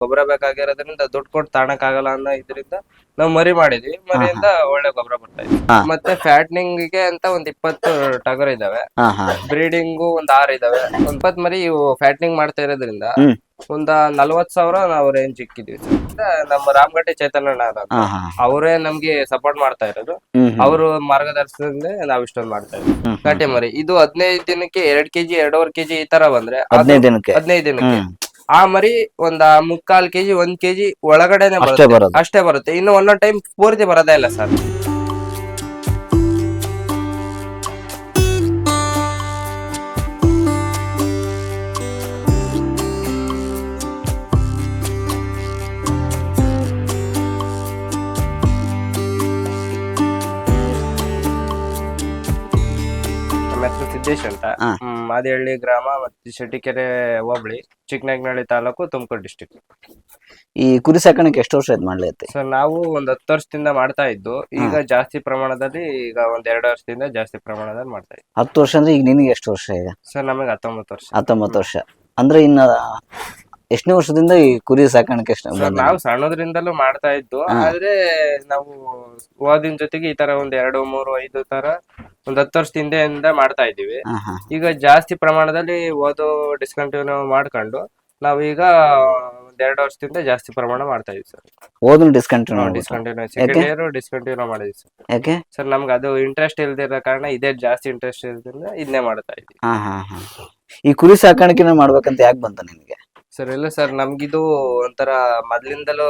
ಗೊಬ್ಬರ ಬೇಕಾಗಿರೋದ್ರಿಂದ ದುಡ್ಡು ಕೊಟ್ಟು ತಾಣಕ್ ಆಗಲ್ಲ ಅನ್ನೋ ಇದರಿಂದ ನಾವು ಮರಿ ಮಾಡಿದ್ವಿ. ಮರಿಯಿಂದ ಒಳ್ಳೆ ಗೊಬ್ಬರ ಬರ್ತಾ ಇದೆ ಹಾ. ಮತ್ತೆ ಫ್ಯಾಟ್ನಿಂಗ್ಗೆ ಅಂತ ಒಂದ್ ಇಪ್ಪತ್ತು ಟಗರ್ ಇದಾವೆ. ಹಾ ಹಾ. ಬ್ರೀಡಿಂಗು ಒಂದ್ ಆರ್ ಇದಾವೆ. ಒಂದ್ ಇಪ್ಪತ್ ಮರಿ ಇವು ಫ್ಯಾಟ್ನಿಂಗ್ ಮಾಡ್ತಾ ಇರೋದ್ರಿಂದ ಹ್ಮ್. ಒಂದ ನಲ್ವತ್ ಸಾವಿರ ನಾವು ರೇಂಜ್ ಇಕ್ಕಿದ್ವಿ sir. ನಮ್ಮ ರಾಮಗಟ್ಟಿ ಚೈತನ್ಯ ಅಂತ ಹಾ ಹಾ ಅವರೇ ನಮ್ಗೆ ಸಪೋರ್ಟ್ ಮಾಡ್ತಾ ಇರೋದು. ಹ್ಮ್ ಹ್ಮ್. ಅವರು ಮಾರ್ಗದರ್ಶನದಿಂದ ನಾವ್ ಇಷ್ಟೊಂದು ಮಾಡ್ತಾ ಇದ್ವಿ ಹ್ಮ್ ಮರಿ. ಇದು ಹದಿನೈದು ದಿನಕ್ಕೆ ಎರಡ್ ಕೆಜಿ ಎರಡೂವರೆ ಕೆಜಿ ಈ ತರ ಬಂದ್ರೆ ಅದು ಹದಿನೈದು ದಿನಕ್ಕೆ. ಹದಿನೈದು ದಿನಕ್ಕೆ. ಹ್ಮ್. ಆ ಮರಿ ಒಂದ್ ಮುಕ್ಕಾಲ್ ಕೆಜಿ ಒಂದ್ ಕೆಜಿ ಒಳಗಡೆನೆ ಅಷ್ಟೇ ಬರುತ್ತೆ. ಅಷ್ಟೇ ಬರುತ್ತೆ. ಇನ್ನು ಒಂದೊಂದ್ ಟೈಮ್ ಪೂರ್ತಿ ಬರೋದೇ ಇಲ್ಲ ಸರ್. ನಮ್ಮ ಹೆಸರು ಸಿದ್ದೇಶ್ ಅಂತ. ಹಾ. ಹ್ಮ್, ಮಾದಿಹಳ್ಳಿ ಗ್ರಾಮ ಮತ್ತೆ ಶೆಟ್ಟಿಕೆರೆ ಹೋಬಳಿ ಚಿಕ್ಕನಗ್ನಹಳ್ಳಿ ತಾಲೂಕು ತುಮಕೂರು ಡಿಸ್ಟಿಕ್ ಈ ಕುರಿ ಸಾಕಾಣಿಕೆ ಎಷ್ಟು ವರ್ಷ ಆಯ್ತು ಮಾಡ್ಲೈತಿ ಸರ್ ನಾವು ಒಂದ್ ಹತ್ತು ವರ್ಷದಿಂದ ಮಾಡ್ತಾ ಇದ್ದು ಈಗ ಜಾಸ್ತಿ ಪ್ರಮಾಣದಲ್ಲಿ ಈಗ ಒಂದ್ ಎರಡು ವರ್ಷದಿಂದ ಜಾಸ್ತಿ ಪ್ರಮಾಣದಲ್ಲಿ ಮಾಡ್ತಾ ಇದ್ದೀವಿ. ಹತ್ತು ವರ್ಷ ಅಂದ್ರೆ ಈಗ ನಿನಗೆ ಎಷ್ಟು ವರ್ಷ ಈಗ? ಸರ್ ನಮಗೆ ಹತ್ತೊಂಬತ್ತು ವರ್ಷ. ಹತ್ತೊಂಬತ್ತು ವರ್ಷ. ಅಂದ್ರೆ ಇನ್ನ ಎಷ್ಟನೇ ವರ್ಷದಿಂದ ಈ ಕುರಿ ಸಾಕಾಣಿಕೆ ಎಷ್ಟು ಸರ್ ನಾವು ಸಣ್ಣದ್ರಿಂದಲೂ ಮಾಡ್ತಾ ಇದ್ದು ಆದ್ರೆ ನಾವು ಓದಿನ ಜೊತೆಗೆ ಈ ತರ ಒಂದ್ ಎರಡು ಮೂರು ಐದು ತರ ಒಂದ್ ಹತ್ತು ವರ್ಷದ ಹಿಂದೆಯಿಂದ ಮಾಡ್ತಾ ಇದ್ದೀವಿ. ಹಾ ಹಾ. ಈಗ ಜಾಸ್ತಿ ಪ್ರಮಾಣದಲ್ಲಿ ಓದು ಡಿಸ್ಕಂಟಿನ್ಯೂ ಮಾಡ್ಕೊಂಡು ನಾವೀಗ ಒಂದ್ ಎರಡು ವರ್ಷದಿಂದ ಜಾಸ್ತಿ ಪ್ರಮಾಣ ಮಾಡ್ತಾ ಇದೀವಿ sir. ಓದನ್ discontinue discontinue second year discontinue ಮಾಡಿದ್ವಿ ಸರ್. ಯಾಕೆ? ಸರ್ ನಮ್ಗೆ ಅದು ಇಂಟ್ರೆಸ್ಟ್ ಇಲ್ದಿರೋ ಕಾರಣ ಇದೇ ಜಾಸ್ತಿ ಇಂಟ್ರೆಸ್ಟ್ ಇರೋದ್ರಿಂದ ಇದನ್ನೇ ಮಾಡ್ತಾ ಇದ್ವಿ. ಹಾ ಹಾ ಹಾ. ಈ ಕುರಿ ಸಾಕಾಣಿಕೆನ ಮಾಡ್ಬೇಕಂತ ಯಾಕೆ ಬಂತ ನಿಮಗೆ? ಸರ್ ಇಲ್ಲ ಸರ್ ನಮ್ಗಿದು ಒಂಥರ ಮೊದ್ಲಿಂದಲೂ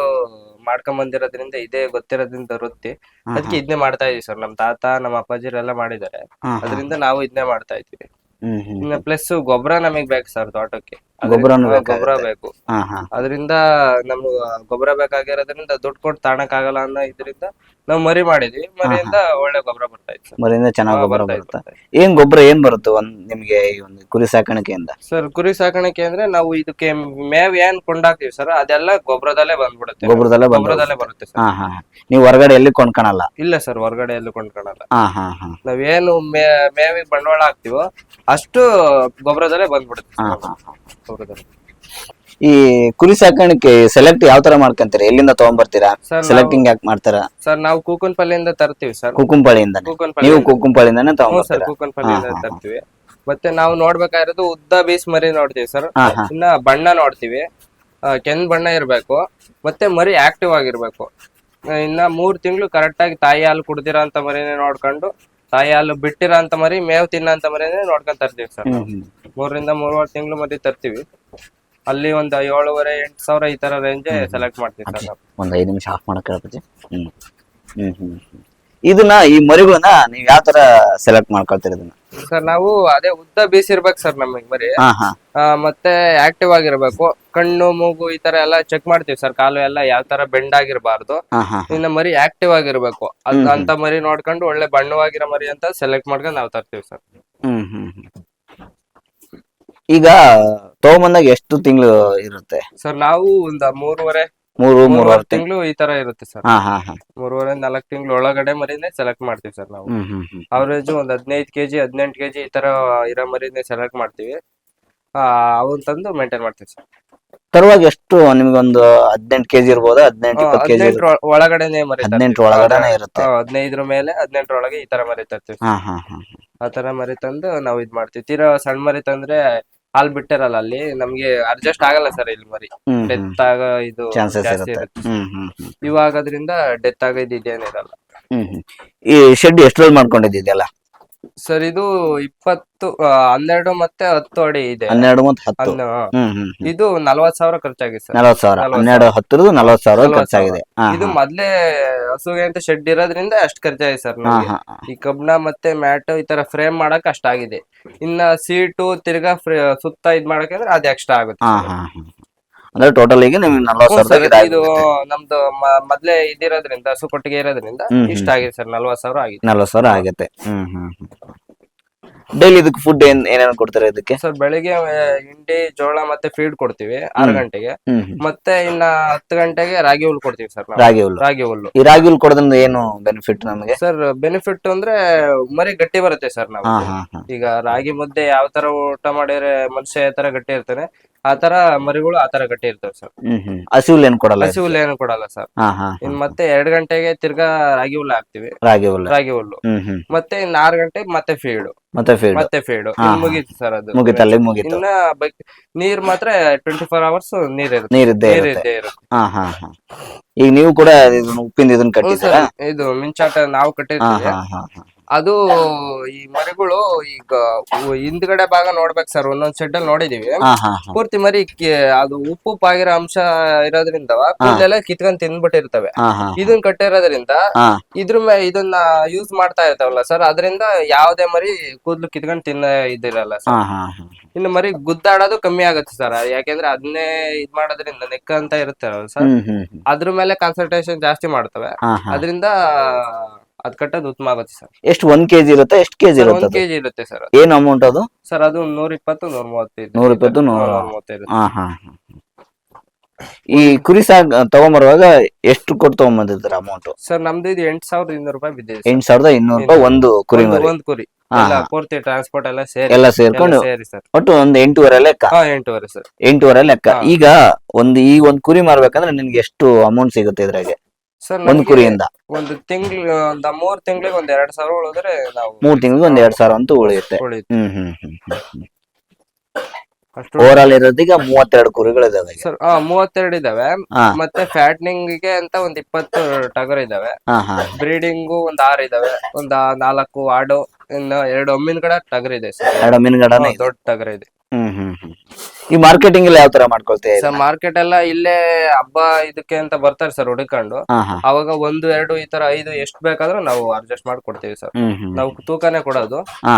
ಮಾಡ್ಕೊಂಡ್ ಬಂದಿರೋದ್ರಿಂದ ಇದೇ ಗೊತ್ತಿರೋದ್ರಿಂದ ವೃತ್ತಿ. ಅದಕ್ಕೆ ಇದನ್ನೇ ಮಾಡ್ತಾ ಇದೀವಿ ಸರ್. ನಮ್ ತಾತ ನಮ್ಮ ಅಪ್ಪಾಜಿರೆಲ್ಲ ಮಾಡಿದ್ದಾರೆ. ಅದರಿಂದ ನಾವು ಇದನ್ನೇ ಮಾಡ್ತಾ ಇದೀವಿ ಹ್ಮ್ ಪ್ಲಸ್ ಗೊಬ್ಬರ ನಮಗ್ ಬೇಕು ಸರ್ ತೋಟಕ್ಕೆ. ಗೊಬ್ಬರ ಬೇಕು. ಹಾ ಹಾ. ಅದರಿಂದ ನಮ್ಗ ಗೊಬ್ಬರ ಬೇಕಾಗಿರೋದ್ರಿಂದ ದುಡ್ಡು ಕೊಟ್ಟು ತಾಣಕ್ ಆಗಲ್ಲ ಅನ್ನೋ ಇದರಿಂದ ನಾವು ಮರಿ ಮಾಡಿದ್ವಿ. ಮರಿಯಿಂದ ಒಳ್ಳೆ ಗೊಬ್ಬರ ಬರ್ತಾ ಇತ್ತು. ಮರಿಯಿಂದ ಚೆನ್ನಾಗಿ ಗೊಬ್ಬರ ಬರ್ತಾ ಬರುತ್ತೆ? ಬರ್ತಾ ಏನ್ ಗೊಬ್ಬರ ಏನ್ ಬರುತ್ತೆ ಒಂದ್ ನಿಮ್ಗೆ ಈ ಒಂದು ಕುರಿ ಸಾಕಾಣಿಕೆಯಿಂದ? ಸರ್ ಕುರಿ ಸಾಕಾಣಿಕೆ ಅಂದ್ರೆ ನಾವು ಇದಕ್ಕೆ ಮೇವ್ ಏನ್ ಕೊಂಡಾಕ್ತಿವಿ ಸರ್ ಅದೆಲ್ಲ ಗೊಬ್ಬರದಲ್ಲೇ ಬಂದ್ಬಿಡುತ್ತೆ. ಗೊಬ್ಬರದಲ್ಲೇ ಬಂದು ಗೊಬ್ಬರದಲ್ಲೇ ಬರುತ್ತೆ ಸರ್. ಹಾ ಹಾ ಹಾ. ನೀವು ಹೊರಗಡೆ ಎಲ್ಲಿ ಕೊಂಡ್ಕೊಳಲ್ಲ ಇಲ್ಲ ಸರ್ ಹೊರಗಡೆ ಎಲ್ಲೂ ಕೊಂಡ್ಕೊಳಲ್ಲ ಹಾ ಹಾ ಹಾ. ನಾವೇನು ಮೇ ಮೇವಿಗೆ ಬಂಡವಾಳ ಹಾಕ್ತಿವೋ ಅಷ್ಟು ಗೊಬ್ಬರದಲ್ಲೇ ಬಂದ್ಬಿಡುತ್ತೆ ಹಾ ಸರ್. ಹಾ. ಈ ಕುರಿ ಸಾಕಾಣಿಕೆ ಸೆಲೆಕ್ಟ್ ಯಾವ ತರ ಮಾಡ್ಕೊಂತೀರಾ? ಎಲ್ಲಿಂದ ತಗೊಂಡ್ಬರ್ತೀರಾ ಸೆಲೆಕ್ಟಿಂಗ್ ಯಾಕೆ ಮಾಡ್ತಾರಾ? ಸರ್ ನಾವು ಕೂಕನ್ಪಲ್ಲಿಯಿಂದ ತರ್ತೀವಿ ಸರ್. ಕುಕ್ಕುಂಪಾಳಿಯಿಂದಾನೆ ನೀವು ಹ್ಞೂ ಸರ್ ತಗೊಂಡ್ಬರ್ತೀರಾ ಕೂಕನ್ಪಲ್ಲಿಯಿಂದ. ತರ್ತೀವಿ. ಮತ್ತೆ ನಾವು ನೋಡ್ಬೇಕಾಗಿರೋದು ಉದ್ದ ಬೀಸ್ ಮರಿ ನೋಡ್ತೀವಿ ಸರ್. ಹಾ ಹಾ. ಇನ್ನ ಬಣ್ಣ ನೋಡ್ತೀವಿ. ಆ, ಕೆಂದ್ ಬಣ್ಣ ಇರ್ಬೇಕು. ಮತ್ತೆ ಮರಿ ಆಕ್ಟಿವ್ ಆಗಿರ್ಬೇಕು. ಆ, ಇನ್ನ ಮೂರ್ ತಿಂಗಳು ಕರೆಕ್ಟ್ ಆಗಿ ತಾಯಿ ಹಾಲು ಕುಡ್ದಿರೋ ಅಂತ ಮರಿನೇ ನೋಡ್ಕೊಂಡು ತಾಯಿ ಹಾಲು ಬಿಟ್ಟಿರೋ ಅಂತ ಮರಿ ಮೇವ್ ತಿನ್ನೋ ಮರಿನೇ ನೋಡ್ಕೊಂಡ್ ತರ್ತೀವಿ ಸರ್. ಹ್ಮ್ ಹ್ಮ್. ಮೂರರಿಂದ ಮೂರುವರೆ ತಿಂಗಳು ಮರಿ ತರ್ತೀವಿ. ಅಲ್ಲಿ ಒಂದು ಏಳುವರೆ ಎಂಟು ಸಾವಿರ ಈ ತರ ರೇಂಜ್ ಸೆಲೆಕ್ಟ್ ಮಾಡ್ತೀವಿ ಸರ್ ನಾವು. ಒಂದ್ ಐದ್ ನಿಮಿಷ ಆಫ್ ಮಾಡಕ್ ಹೇಳ್ಬಿಟ್ಟು ಹ್ಮ್. ಹ್ಮ್ ಹ್ಮ್ ಹ್ಮ್. ಇದನ್ನ ಈ ಮರಿಗಳನ್ನ ನೀವ್ ಯಾವ ತರ ಸೆಲೆಕ್ಟ್ ಮಾಡ್ಕೊಳ್ತೀರ ಇದನ್ನ? ಸರ್ ನಾವು ಅದೇ ಉದ್ದ ಬೀಸಿರ್ಬೇಕು ಸರ್ ನಮಗೆ ಮರಿ. ಹಾ ಹಾ. ಆ, ಮತ್ತೆ ಆಕ್ಟಿವ್ ಆಗಿರ್ಬೇಕು. ಕಣ್ಣು ಮೂಗು ಈ ತರ ಎಲ್ಲ ಚೆಕ್ ಮಾಡ್ತೀವಿ ಸರ್. ಕಾಲು ಎಲ್ಲ ಯಾವ ತರ ಬೆಂಡ್ ಆಗಿರ್ಬಾರ್ದು. ಹಾ ಹಾ ಇನ್ನ ಮರಿ ಆಕ್ಟಿವ್ ಆಗಿರ್ಬೇಕು. ಅದ್ ಅಂತ ಮರಿ ನೋಡ್ಕೊಂಡು ಒಳ್ಳೆ ಬಣ್ಣವಾಗಿರೋ ಮರಿ ಅಂತ ಸೆಲೆಕ್ಟ್ ಮಾಡ್ಕೊಂಡು ನಾವು ತರ್ತೀವಿ ಸರ್. ಹ್ಮ್ ಹ್ಮ್ ಹ್ಮ್. ಈಗ ತಗೊಂಬಂದಾಗ ಎಷ್ಟು ತಿಂಗಳು ಇರುತ್ತೆ? ಸರ್ ನಾವು ಒಂದ್ ಮೂರುವರೆ ಮೂರು ಮೂರುವರೆ ಮೂರುವರೆ ತಿಂಗಳು. ತಿಂಗಳು ಈ ತರ ಇರುತ್ತೆ ಸರ್. ಹಾ ಹಾ ಹಾ. ಮೂರುವರೆ ನಾಲ್ಕು ತಿಂಗಳು ಒಳಗಡೆ ಮರಿನೇ ಸೆಲೆಕ್ಟ್ ಮಾಡ್ತೀವಿ ಸರ್ ನಾವು. ಹ್ಮ್ ಹ್ಮ್ ಹ್ಮ್. ಅವರೇಜ್ ಒಂದ್ ಹದಿನೈದು ಕೆಜಿ ಹದಿನೆಂಟು ಕೆಜಿ ಈ ತರ ಇರೋ ಮರಿನೇ ಸೆಲೆಕ್ಟ್ ಮಾಡ್ತೀವಿ. ಆ ಅವನ್ ತಂದು ಮೇಂಟೈನ್ ಮಾಡ್ತೀವಿ ಸರ್. ತರುವಾಗ ಎಷ್ಟು ನಿಮ್ಗೊಂದು ಹದಿನೆಂಟು ಕೆಜಿ ಇರ್ಬೋದು? ಹದಿನೆಂಟು ಇಪ್ಪತ್ತು ಕೆಜಿ ಹದಿನೆಂಟು ಒಳಗಡೆನೆ ಮರಿ ಹದಿನೆಂಟು ಒಳಗಡೆನೆ ಇರುತ್ತೆ. ಹದಿನೈದ್ರ ಮೇಲೆ ಹದಿನೆಂಟರೊಳಗೆ ಈ ತರ ಮರಿ ತರ್ತೀವಿ ಹಾ ಹಾ ಹಾ ಆ ತರ ಮರಿ ತಂದು ನಾವು ಇದ್ ಮಾಡ್ತೀವಿ. ತೀರಾ ಸಣ್ಣ ಮರಿ ತಂದ್ರೆ ಹಾಲ್ ಬಿಟ್ಟಿರಲ್ಲ ಅಲ್ಲಿ ನಮ್ಗೆ ಅಡ್ಜಸ್ಟ್ ಆಗಲ್ಲ ಸರ್ ಇಲ್ಲಿ ಮರಿ. ಹ್ಮ್ ಹ್ಮ್. ಡೆತ್ ಆಗ ಇದು ಚಾನ್ಸಸ್ ಜಾಸ್ತಿ ಇರುತ್ತೆ. ಇರುತ್ತೆ. ಹ್ಮ್ ಹ್ಮ್ ಹ್ಮ್ ಇವಾಗ ಅದರಿಂದ ಡೆತ್ ಆಗೋದು ಇದೇನಿರಲ್ಲ ಹ್ಮ್ ಹ್ಮ್. ಈ ಶೆಡ್ ಎಷ್ಟ್ರಲ್ಲಿ ಮಾಡ್ಕೊಂಡಿದ್ದಿದೆಯಲ್ಲ ಸರ್ ಇದು ಇಪ್ಪತ್ತು ಆ, ಹನ್ನೆರಡು ಮತ್ತೆ ಹತ್ತು ಅಡಿ ಇದೆ. ಹನ್ನೆರಡು ಮತ್ತೆ ಹತ್ತು. ಹನ್ನು- ಹ್ಮ್ ಹ್ಮ್ ಹ್ಮ್. ಇದು ನಲ್ವತ್ ಸಾವಿರ ಖರ್ಚಾಗಿದೆ ಸರ್ ನಲವತ್ತು ಸಾವಿರ. ನಲವತ್ತು ಹನ್ನೆರಡು ಹತ್ತರದು ನಲವತ್ತು ಸಾವಿರ ನಲವತ್ತು ಖರ್ಚಾಗಿದೆ. ಹಾ ಇದು ಮೊದ್ಲೇ ಹಸುಗೆ ಅಂತ ಶೆಡ್ ಇರೋದ್ರಿಂದ ಅಷ್ಟ್ ಖರ್ಚಾಗಿದೆ ಸರ್ ಹಾ ನಮ್ಗೆ. ಹಾ ಹಾ ಈ ಕಬ್ಣ ಮತ್ತೆ ಮ್ಯಾಟ್ ಈ ತರ ಫ್ರೇಮ್ ಮಾಡಕ್ ಅಷ್ಟಾಗಿದೆ ಇನ್ನ ಸೀಟು ತಿರ್ಗಾ ಸುತ್ತ ಇದ್ ಮಾಡಕ್ಕೆ ಅಂದ್ರೆ ಅದ್ ಎಕ್ಸ್ಟ್ರಾ ಆಗುತ್ತೆ. ಹಾ ಹಾ ಹಾ. ಅಂದ್ರೆ ಟೋಟಲ್ ಈಗ ನಿಮ್ಗೆ ನಲವತ್ತು ಹ್ಞೂ ಸರ್, ಇದು ನಮ್ದು ಮ- ಮೊದ್ಲೇ ಇದಿರೋದ್ರಿಂದ ಹಸು ಕೊಟ್ಟಿಗೆ ಇರೋದ್ರಿಂದ ಹ್ಮ್, ಹ್ಮ್. ಇಷ್ಟ ಆಗಿದೆ ಸರ್ ನಲ್ವತ್ ಸಾವಿರ ಆಗಿದೆ. ನಲವತ್ತು ಸಾವಿರ ಆಗುತ್ತೆ. ಹ್ಮ್ ಹ್ಮ್. ಡೈಲಿ ಇದಕ್ಕೆ ಫುಡ್ ಏನ್ ಏನೇನು ಕೊಡ್ತಾರೆ ಇದಕ್ಕೆ? ಸರ್ ಬೆಳಿಗ್ಗೆ ಆ, ಹಿಂಡಿ ಜೋಳ ಮತ್ತೆ ಫೀಡ್ ಕೊಡ್ತೀವಿ ಆರು ಗಂಟೆಗೆ. ಹ್ಮ್ ಹ್ಮ್. ಮತ್ತೆ ಇನ್ನ ಹತ್ತು ಗಂಟೆಗೆ ರಾಗಿ ಹುಲ್ ಕೊಡ್ತೀವಿ ಸರ್ ನಾವು. ರಾಗಿ ಹುಲ್ಲು. ರಾಗಿ ಹುಲ್ಲು. ಈ ರಾಗಿ ಹುಲ್ ಕೊಡೋದ್ರಿಂದ ಏನು ಬೆನಿಫಿಟ್ ನಮಗೆ? ಸರ್ ಬೆನಿಫಿಟ್ ಅಂದ್ರೆ ಮರಿ ಗಟ್ಟಿ ಬರುತ್ತೆ ಸರ್ ನಾವು ಹಾ ಹಾ ಹಾ. ಈಗ ರಾಗಿ ಮುದ್ದೆ ಯಾವ ತರ ಊಟ ಮಾಡಿದ್ರೆ ಮನುಷ್ಯ ಯಾವ ತರ ಗಟ್ಟಿ ಇರ್ತಾನೆ ಆತರ ಮರಿಗಳು ಆತರ ಗಟ್ಟಿ ಇರ್ತವೆ ಸರ್. ಹ್ಮ್ ಹ್ಮ್. ಹಸಿಹುಲ್ ಏನ್ ಕೊಡಲ್ಲ ಹಸಿ ಹುಲ್ಲು ಏನು ಕೊಡಲ್ಲ ಸರ್. ಹಾ ಹಾ ಇನ್ ಮತ್ತೆ ಎರಡ್ ಗಂಟೆಗೆ ತಿರ್ಗಾ ರಾಗಿ ಹುಲ್ಲು ಹಾಕ್ತಿವಿ. ರಾಗಿ ಹುಲ್ಲ. ರಾಗಿ ಹುಲ್ಲು. ಹ್ಮ್ ಹ್ಮ್. ಮತ್ತೆ ಇನ್ ಆರ್ ಗಂಟೆ ಮತ್ತೆ ಫೀಡ್ ಮತ್ತೆ ಫೀಡ್ ಮತ್ತೆ ಫೀಡ್ ಹಾ, ಹಾ. ಮುಗೀತು ಸರ್ ಅದು. ಮುಗಿತಲ್ಲಿ ಮುಗಿತು. ಇನ್ನ ಬಕ್- ನೀರ್ ಮಾತ್ರ ಟ್ವೆಂಟಿ ಫೋರ್ ಅವರ್ಸ್ ನೀರ್ ಇರುತ್ತೆ. ನೀರಿದ್ದೇ ನೀರ್ ಇರುತ್ತೆ. ಇದ್ದೇ ಇರುತ್ತೆ. ಹಾ ಹಾ ಹಾ. ಈಗ ನೀವು ಕೂಡ ಇದನ್ನ ಉಪ್ಪಿಂದ ಇದನ್ನ ಕಟ್ಟಿ ಕಟ್ಟಿದ್ದೀರಾ? ಇದು ಮಿಂಚಾಟ ನಾವು ಹಾ ಕಟ್ಟಿರ್ತೀವಿ. ಹಾ ಹಾ ಹಾ. ಅದು ಈ ಮರಿಗಳು ಈಗ ಹಿಂದ್ಗಡೆ ಭಾಗ ನೋಡ್ಬೇಕು ಸರ್ ಒಂದೊಂದ್ ಸೆಡ್ ಅಲ್ಲಿ ನೋಡಿದೀವಿ. ಹಾ ಹಾ ಹಾ. ಪೂರ್ತಿ ಮರಿ ಕಿ- ಅದು ಉಪ್ಪು ಆಗಿರೋ ಅಂಶ ಇರೋದ್ರಿಂದ ಕೂದಲೆಲ್ಲ ಕಿತ್ಕೊಂಡ್ ತಿಂದ್ಬಿಟ್ಟಿರ್ತವೆ. ಇದನ್ ಹಾ ಕಟ್ಟಿರೋದ್ರಿಂದ ಹಾ. ಇದ್ರ ಮೇ ಇದನ್ನ ಯೂಸ್ ಮಾಡ್ತಾ ಇರ್ತಾವಲ್ಲ ಸರ್ ಅದರಿಂದ ಯಾವ್ದೇ ಮರಿ ಕೂದ್ಲು ಕಿತ್ಕೊಂಡ್ ತಿನ್ನ ಇದಿರಲ್ಲ ಸರ್ ಹಾ ಹಾ ಇನ್ನು ಮರಿ ಗುದ್ದಾಡೋದು ಕಮ್ಮಿ ಆಗುತ್ತೆ ಸರ್ ಯಾಕೆಂದ್ರೆ ಅದನ್ನೇ ಇದ್ ಮಾಡೋದ್ರಿಂದ ನೆಕ್ ಅಂತ ಇರುತ್ತೆ ಸರ್ ಹ್ಮ್ ಹ್ಮ್ ಹ್ಮ್. ಅದ್ರ ಮೇಲೆ ಕಾನ್ಸಂಟ್ರೇಷನ್ ಜಾಸ್ತಿ ಮಾಡ್ತವೆ. ಹಾ ಹಾ. ಅದರಿಂದ ಅದ್ ಕಟ್ಟೋದು ಉತ್ತಮ ಆಗುತ್ತೆ ಸರ್. ಎಷ್ಟು ಒಂದ್ ಕೆಜಿ ಇರುತ್ತೆ ಎಷ್ಟು ಕೆಜಿ ಇರುತ್ತೆ ಒಂದ್ ಅದು? ಕೆಜಿ ಇರುತ್ತೆ ಸರ್ ಏನ್ ಅಮೌಂಟ್ ಅದು? ಸರ್ ಅದು ನೂರ ಇಪ್ಪತ್ತು ನೂರ ಮೂವತ್ತೈದು ನೂರ ಇಪ್ಪತ್ತು, ನೂರ- ಮೂವತ್ತೈದು ಹಾ ಹಾ ಹಾ. ಈ ಕುರಿ ಸಾಗ್ ತಗೊಂಬರುವಾಗ ಎಷ್ಟು ಕೊಟ್ಟು ತಗೊಂಬಂದಿದ್ರ ಅಮೌಂಟ್ ಸರ್ ನಮ್ದು ಇದು ಎಂಟ್ ಸಾವಿರದ ಇನ್ನೂರು ರೂಪಾಯಿ ಬಿದ್ದಿದೆ ಎಂಟ್ ಸಾವಿರದ ಇನ್ನೂರು ರೂಪಾಯಿ ಒಂದು ಕುರಿ ಒಂದು- ಮರಿ. ಒಂದ್ ಕುರಿ. ಹಾ, ಎಲ್ಲ ಹಾ. ಪೂರ್ತಿ ಟ್ರಾನ್ಸ್ಪೋರ್ಟ್ ಎಲ್ಲ ಸೇರಿ. ಎಲ್ಲ ಸೇರ್ಕೊಂಡು ಸೇರಿ ಸರ್. ಒಟ್ಟು ಒಂದು ಎಂಟೂವರೆ ಲೆಕ್ಕ? ಹಾ ಎಂಟೂವರೆ ಸರ್. ಎಂಟೂವರೆ ಲೆಕ್ಕ. ಹಾ. ಈಗ ಒಂದು ಈ ಒಂದು ಕುರಿ ಮಾರ್ಬೇಕಂದ್ರೆ ನಿನ್ಗೆ ಎಷ್ಟು ಅಮೌಂಟ್ ಸಿಗುತ್ತೆ ಇದ್ರಾಗೆ? ಸರ್ ಒಂದ್ ಕುರಿಯಿಂದ. ಒಂದು ತಿಂಗ್ಳು ಒಂದ್ ಮೂರ್ ತಿಂಗಳಿಗೆ ಒಂದ್ ಎರಡ್ ಸಾವಿರ ಉಳಿದ್ರೆ ನಾವು ಮೂರ್ ತಿಂಗಳಿಗೆ ಒಂದ್ ಎರಡ್ ಸಾವಿರ ಅಂತೂ ಉಳಿಯುತ್ತೆ. ಉಳಿಯುತ್ತೆ. ಹ್ಮ್ ಹ್ಮ್ ಹ್ಮ್ ಹ್ಮ್ ಅಷ್ಟು ಓವರ್ ಆಲ್ ಇರೋದೀಗ ಮೂವತ್ತೆರಡು ಕುರಿಗಳಿದಾವೆ ಈಗ. ಸರ್ ಹಾ ಮೂವತ್ತೆರಡು ಇದಾವೆ. ಹಾ. ಮತ್ತೆ ಫ್ಯಾಟ್ನಿಂಗ್ಗೆ ಅಂತ ಒಂದ್ ಇಪ್ಪತ್ತು ಟಗರ್ ಇದಾವೆ. ಹಾ ಹಾ. ಬ್ರೀಡಿಂಗು ಒಂದ್ ಆರ್ ಇದಾವೆ. ಒಂದ್ ಆ- ನಾಲ್ಕು ಆಡು ಇನ್ನು ಎರಡು ಒಮ್ಮಿನ ಕಡೆ ಟಗರ್ ಇದೆ ಸರ್. ಎರಡು ಮೀನುಗಾಡನೆ ಹಾ, ದೊಡ್ಡ ಟಗರ್ ಇದೆ. ಹ್ಮ್ ಹ್ಮ್. ಹ್ಮ್ ಈ ಮಾರ್ಕೆಟಿಂಗ್ ಎಲ್ಲ ಯಾವ ತರ ಮಾಡ್ಕೊಳ್ತೀಯ ಸರ್ ಮಾರ್ಕೆಟ್ ಎಲ್ಲ ಇಲ್ಲೇ ಹಬ್ಬ ಇದಕ್ಕೆ ಅಂತ ಬರ್ತಾರೆ ಸರ್ ಹುಡುಕೊಂಡು. ಹಾ ಹಾ. ಅವಾಗ ಒಂದು ಎರಡು ಈ ತರ ಐದು ಎಷ್ಟು ಬೇಕಾದ್ರೂ ನಾವು ಅಡ್ಜಸ್ಟ್ ಮಾಡಿ ಕೊಡ್ತೀವಿ ಸರ್. ಹ್ಮ್ ಹ್ಮ್. ನಾವು ತೂಕನೇ ಕೊಡೋದು. ಹಾ.